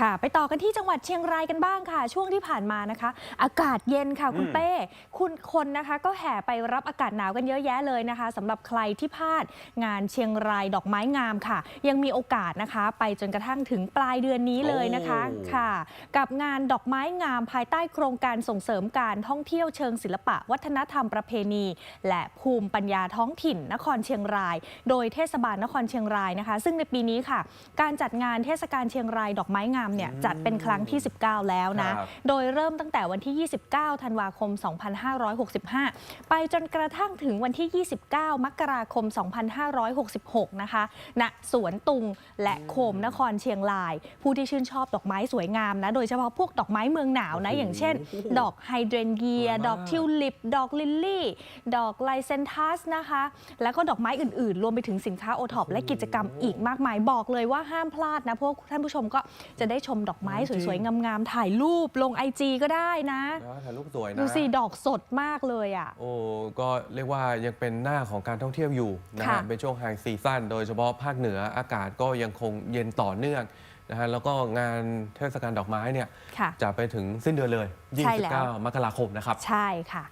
ค่ะ ไปต่อกันที่จังหวัดเชียงรายกันบ้างค่ะ ช่วงที่ผ่านมานะคะ อากาศเย็นค่ะคุณอืมเป้คุณคนนะคะ ก็แห่ไปรับอากาศหนาวกันเยอะแยะเลยนะคะสำหรับใครที่พลาดงานเชียงรายดอกไม้งามค่ะ ยังมีโอกาสนะคะ ไปจนกระทั่งถึงปลายเดือนนี้เลยนะคะโอ้ค่ะ กับงานดอกไม้งามภายใต้โครงการส่งเสริมการท่องเที่ยวเชิงศิลปะ วัฒนธรรมประเพณี และภูมิปัญญาท้องถิ่นนครเชียงราย โดยเทศบาลนครเชียงรายนะคะ ซึ่งในปีนี้ค่ะ การจัดงานเทศกาลเชียงรายดอกไม้งามเนี่ยจัดเป็นครั้งที่ 19 แล้วนะครับโดยเริ่มตั้งแต่วันที่ 29 ธันวาคม 2565 ไปจนกระทั่งถึงวันที่ 29 มกราคม 2566 นะคะ ณ สวนตุงและโคมนครเชียงราย ผู้ที่ชื่นชอบดอกไม้สวยงามนะ โดยเฉพาะพวกดอกไม้เมืองหนาวนะโอ้โหอย่างเช่น ดอกไฮเดรนเยียสวยมากดอกทิวลิป ดอกลิลลี่ ดอกไลเซนทัสนะคะ แล้วก็ดอกไม้อื่นๆ รวมไปถึงสินค้าโอท็อปและกิจกรรมอีกมากมาย บอกเลยว่าห้ามพลาดนะเพราะท่านผู้ชมก็จะได้ชมดอกไม้สวยๆ งามๆ ถ่ายรูปลงไอจก็ได้นะ นะถ่ายรูปสวยนะ ดูสิดอกสดมากเลยอะ โอ้ ก็เรียกว่ายังเป็นหน้าของการท่องเที่ยวอยู่นะค่ะฮะเป็นช่วงไฮซีซั่นโดยเฉพาะภาคเหนืออากาศก็ยังคงเย็นต่อเนื่องนะฮะ แล้วก็งานเทศกาลดอกไม้เนี่ย ค่ะ จะไปถึงสิ้นเดือนเลย ใช่แล้ว 29 มกราคมนะครับ ใช่ค่ะ